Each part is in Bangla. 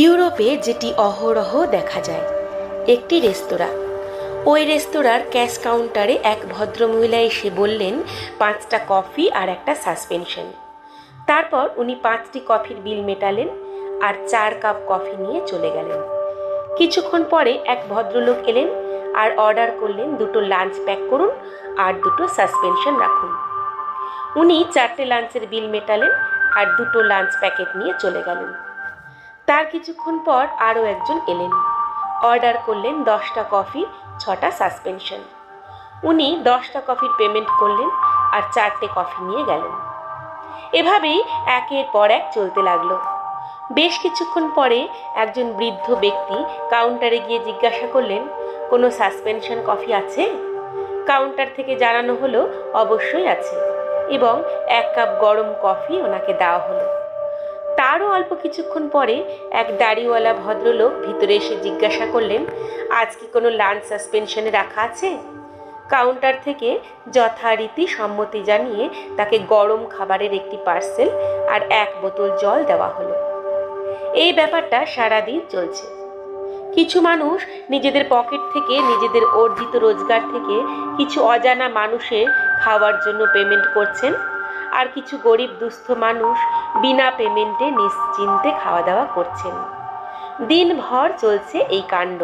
ইউরোপে যেটি অহরহ দেখা যায়, একটি রেস্তোরাঁ। ওই রেস্তোরাঁর ক্যাশ কাউন্টারে এক ভদ্রমহিলা এসে বললেন, পাঁচটা কফি আর একটা সাসপেনশন। তারপর উনি পাঁচটি কফির বিল মেটালেন আর চার কাপ কফি নিয়ে চলে গেলেন। কিছুক্ষণ পরে এক ভদ্রলোক এলেন আর অর্ডার করলেন দুটো লাঞ্চ প্যাক করুন আর দুটো সাসপেনশন রাখুন। উনি চারটে লাঞ্চের বিল মেটালেন আর দুটো লাঞ্চ প্যাকেট নিয়ে চলে গেলেন। তার কিছুক্ষণ পর আরও একজন এলেন। অর্ডার করলেন দশটা কফি, ছটা সাসপেনশন। উনি দশটা কফির পেমেন্ট করলেন আর চারটে কফি নিয়ে গেলেন। এভাবেই একের পর এক চলতে লাগল। বেশ কিছুক্ষণ পরে একজন বৃদ্ধ ব্যক্তি কাউন্টারে গিয়ে জিজ্ঞাসা করলেন, কোনো সাসপেনশন কফি আছে? কাউন্টার থেকে জানানো হলো, অবশ্যই আছে। এবং এক কাপ গরম কফি ওনাকে দেওয়া হলো। তারও অল্প কিছুক্ষণ পরে এক দাড়িওয়ালা ভদ্রলোক ভিতরে এসে জিজ্ঞাসা করলেন, আজ কি কোনো লাঞ্চ সাসপেনশনে রাখা আছে? কাউন্টার থেকে যথারীতি সম্মতি জানিয়ে তাকে গরম খাবারের একটি পার্সেল আর এক বোতল জল দেওয়া হলো। এই ব্যাপারটা সারাদিন চলছে। কিছু মানুষ নিজেদের পকেট থেকে, নিজেদের অর্জিত রোজগার থেকে কিছু অজানা মানুষের খাওয়ার জন্য পেমেন্ট করছেন। আর কিছু গরিব দুস্থ মানুষ বিনা পেমেন্টে নিশ্চিন্তে খাওয়া দাওয়া করছেন। দিনভর চলছে এই কাণ্ড।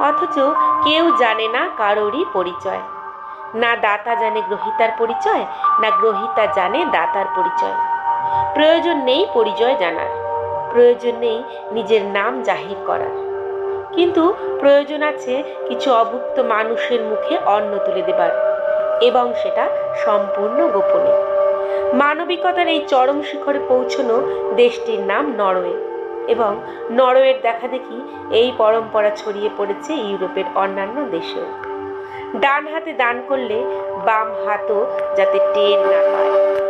অথচ কেউ জানে না কারোরই পরিচয়। না দাতা জানে গ্রহিতার পরিচয়, না গ্রহিতা জানে দাতার পরিচয়। প্রয়োজন নেই পরিচয় জানার, প্রয়োজন নেই নিজের নাম জাহির করার। কিন্তু প্রয়োজন আছে কিছু অভুক্ত মানুষের মুখে অন্ন তুলে দেবার, এবং সেটা সম্পূর্ণ গোপনে। মানবিকতার এই চরম শিখরে পৌঁছনো দেশটির নাম নরওয়ে। এবং নরওয়ের দেখা দেখি এই পরম্পরা ছড়িয়ে পড়েছে ইউরোপের অন্যান্য দেশেও। ডান হাতে দান করলে বাম হাতও যাতে টের না পায়।